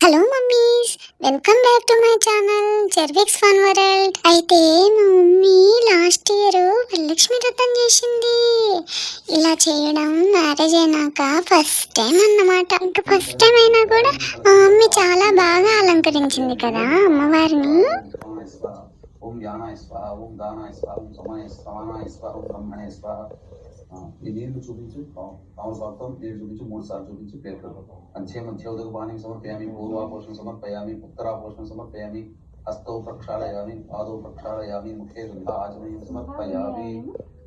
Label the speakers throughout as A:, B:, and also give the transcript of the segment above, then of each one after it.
A: Hello mummies welcome back to my channel జెర్విక్స్ fun world అయితే mummy last year Varalakshmi Vratam చేసింది. ఇలా చేయడం marriage అయినాక ఫస్ట్ టైం అన్నమాట. ఇంకా ఫస్ట్ టైం అయినా కూడా మా మమ్మీ చాలా బాగా అలంకరించింది కదా అమ్మవారిని.
B: ఓం జ్ఞానాయ స్వాహ ఓం దానాయ స్వాహ ఓం సమాయ స్వాహ ఓం బ్రహ్మణే స్వాహ. ఆ, ఈ నీళ్లు చూపించు తామరపాకుతో నీళ్లు చూపించి మూడు సార్లు చూపించి పేర్కొను అంచే మధ్యోదక పాణిని సమర్పయామి పూర్వాపోషణ సమర్పయామి ఉత్తరాపోషణ సమర్పయామి హస్తౌ ప్రక్షాళయామి పాదౌ ప్రక్షాళయామి ముఖే గంధ ఆచమయం సమర్పయామి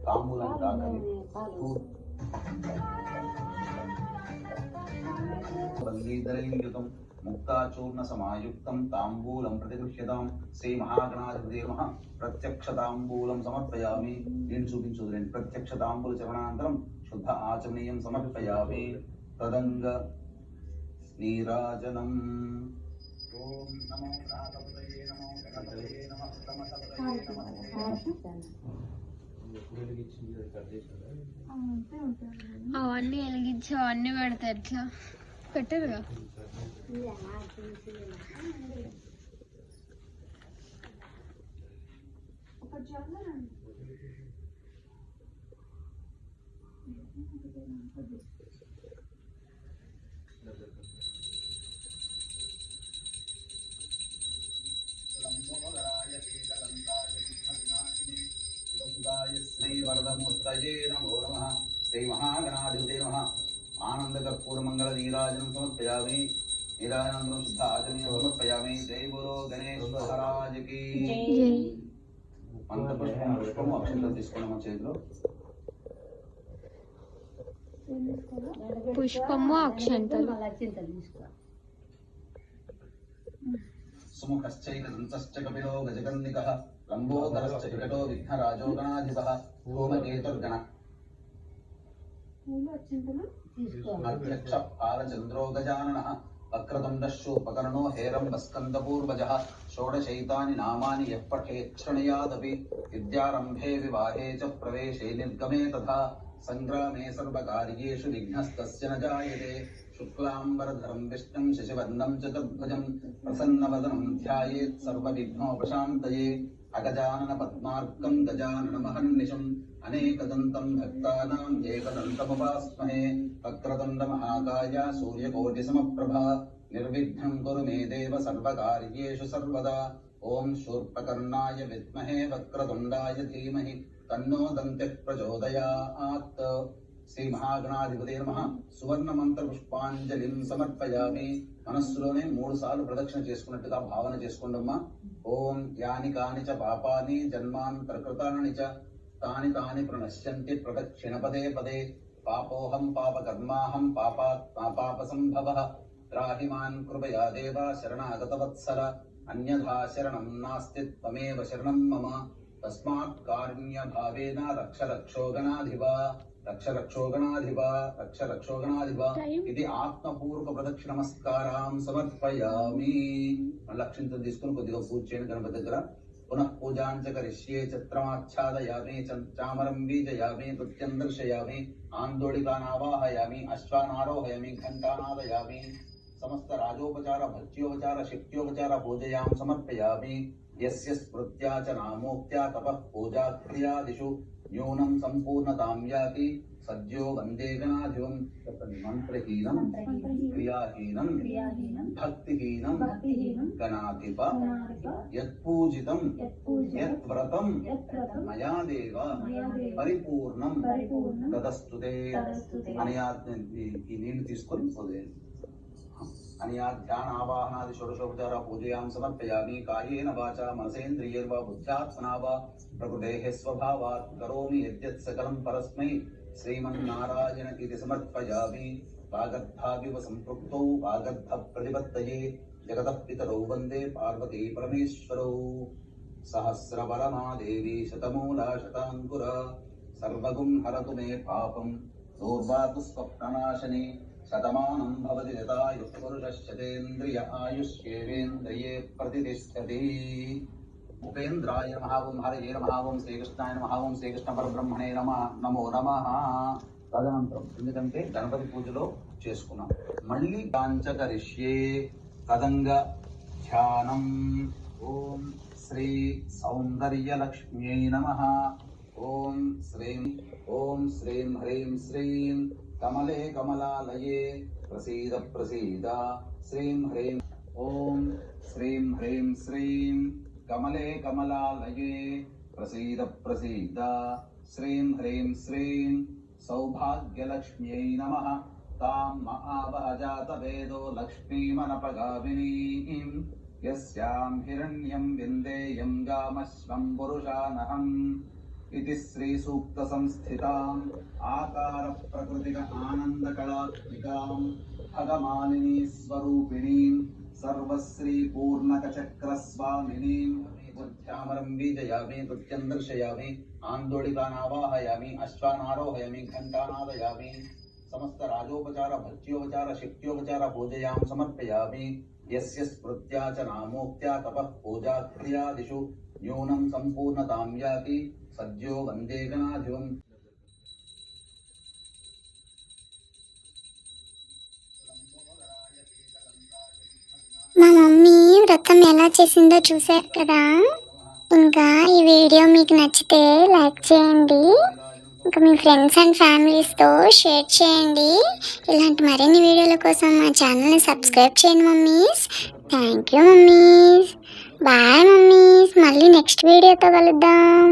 B: తాంబూలం కాకని బందీధరైర్యుతం ముక్తాచూర్ణ సమాయుక్తం తాంబూలం ప్రతిగృహ్యతాం శ్రీ మహాగణాధిపతి నమః ప్రత్యక్ష తాంబూలం సమర్పయామి నేను చూపించు నేను ప్రత్యక్ష తాంబూల చరణానంతరం శుద్ధ ఆచమనీయం సమర్పయామి తదంగ నీరాజనం ఓం నమో నాగపతయే నమో గణపతయే నమః సమతపతయే నమః
C: అవన్నీ వెలిగించి అవన్నీ పెడతారు. ఎట్లా పెట్టరుగా?
B: శ్రీవరదమూర్తయే నమో నమ శ్రీ మహాగణాధిపతే నమ ఆనంద సమర్పయామి నీరాజనం శుద్ధ ఆచమనీయం సమర్పయామి జై గురు గణేష్ మహారాజకి మంత్ర పుష్పం పుష్పము అక్షంతలు. తీసుకోండి మన చేతిలో
C: పుష్పము అక్షంతలు
B: సుముఖశ్చైక దంతశ్చ కపిలో గజగన్నికః లంబోదరశ్చ వికటో విఘ్నరాజో గణాధిపः భూమకేతుర్గణ అధ్యక్ష పాలచంద్రో గజాననः। వక్రతుండశూపకర్ణో హేరంబస్కందపూర్వజः షోడశైతాని నామాని యః పఠేత్ శృణుయాదపి విద్యారంభే వివాహే చ ప్రవేశే నిర్గమే తథా. సంగ్రామే సర్వకార్యేషు విఘ్నస్తస్య న జాయతే. శుక్లాంబరధరం విష్ణుం శశివర్ణం చతుర్భుజం ప్రసన్నవదనం ధ్యాయేత్ సర్వవిఘ్నోపశాంతయే. అగజానన పద్మార్కం గజానన మహర్నిశం. అనేకదంతం భక్తానాం ఏకదంతముపాస్మహే వక్రతుండ మహాకాయ సూర్యకోటి సమప్రభ నిర్విఘ్నం కురు మే దేవ సర్వకార్యేషు సర్వదా ఓం శూర్పకర్ణాయ విద్మహే వక్రతుండాయ ధీమహి తన్నో దంతి ప్రచోదయాత్ శ్రీ మహాగణాధిపతి నమ సువర్ణ మంత్ర పుష్పాంజలిం సమర్పయామి మనస్సులోనే మూడు సార్లు ప్రదక్షిణ చేసుకున్నట్టుగా భావన చేసుకోండమ్మా. ఓం యాని కాని చ పాపాని జన్మాంతరకృతాని చ తాని తాని ప్రణశ్యంతి ప్రదక్షిణ పదే. పదే పాపోహం పాపకర్మాహం పాపాత్ పాపాప సంభవ త్రాహి మాన్ కృపయా దేవ శరణాగతవత్సల. అన్యథా శరణం నాస్తి త్వమేవ శరణం మమ. తస్మాత్ కారుణ్య భావేన రక్ష రక్షోగణాధిప రక్ష రక్షోగణాధిప రక్ష రక్షోగణాధిప ఇది ఆత్మపూర్వక ప్రదక్షిణ నమస్కారం సమర్పయామి. మళ్ళీ అక్షింతలు తీసుకుని కొద్దిగా పూజ చేయండి గణపతి దగ్గర. पुनः पूजा च करिष्ये चित्रमाच्छादयामि चामरं बीजयामि नृत्यं दर्शयामि आन्दोलितान् आवाहयामि अश्वान् आरोहयामि घण्टानादयामि समस्तराजोपचार भक्त्योपचार शक्ोपचार पूजयां समर्पयामि। यस्य स्मृत्या च नामोक्त्या तपः पूजाक्रियादिषु న్యూనం సంపూర్ణతాం యాతి సద్యో వందే గణాధిపం చెప్పండి మంత్రహీనం క్రియాహీనం భక్తిహీనం గణాధిప యత్పూజితం యత్వ్రతం మయా దేవ పరిపూర్ణం తదస్తుతే అనయా ఈ- నీళ్ళు తీసుకొని వదిలేయండి। अनयाद्यान आवाहनादि षोडशोपचारा पूजयां समर्पयामि कायेन वाचा मनसेन्द्रियैर्वा बुद्ध्यात्मना वा प्रकृतेः स्वभावात् करोमि यद्यत् सकलं परस्मै। श्रीमन्नारायण इति समर्पयामि सम्पृक्तौ जगतः पितरौ वंदे पार्वती परमेश्वरौ सहस्रपरमादेवी शतमूला शताङ्कुरा सर्वगुं हरतु मे पापं दूर्वा स्वप्ननाशने శతమానం భవతి యథాయుఃపురుషశ్చతేంద్రియ ఆయుష్యేవేంద్రియే ప్రతిష్టతి. ఉపేంద్రాయ నమః ఓం హరయే నమః ఓం శ్రీకృష్ణాయ నమః ఓం శ్రీకృష్ణ పరబ్రహ్మణే నమ. నమో నమ. తదనంతరం ఎందుకంటే గణపతి పూజలో చేసుకున్నాం. మళ్ళీ కాంచకరిష్యే కదంగ ధ్యానం. ఓం శ్రీ సౌందర్యలక్ష్మ్యై నమ. ఓం శ్రీం ఓం శ్రీం హ్రీం శ్రీం. कमले कमलालये प्रसीद प्रसीद। श्रीं ह्रीं ॐ, श्रीं ह्रीं श्रीं कमले कमलालये प्रसीद प्रसीद। श्रीं ह्रीं श्रीं सौभाग्यलक्ष्म्यै नमः। तां महावह जातवेदो यस्यां हिरण्यं विन्देयं गामश्वं पुरुषानहम्। इति श्रीसूक्तसंस्थिताम् आकारप्रकृतिक आनन्दकलात्मिकाम् खगमालिनी स्वरूपिणीम् सर्वश्रीपूर्णकचक्रस्वामिनीम् बुद्ध्यामरम् बीजयामि नृत्यम् दर्शयामि आन्दोलितान् आवाहयामि समस्तराजोपचार भक्त्योपचार शक्त्योपचार पूजयां समर्पयामी। यस्य स्मृत्या च नामोक्त्या तपः पूजा क्रियादिषु न्यूनं सम्पूर्णतां याति। సద్యో వందే గణాధిపం
A: మా మమ్మీ వ్రతం ఎలా చేసిందో చూసారు కదా? ఇంకా ఈ వీడియో మీకు నచ్చితే లైక్ చేయండి. ఇంకా మీ ఫ్రెండ్స్ అండ్ ఫ్యామిలీస్తో షేర్ చేయండి. ఇలాంటి మరిన్ని వీడియోల కోసం మా ఛానల్ని సబ్స్క్రైబ్ చేయండి mummies. Thank you mummies. Bye mummies. మళ్ళీ నెక్స్ట్ వీడియోతో కలుద్దాం.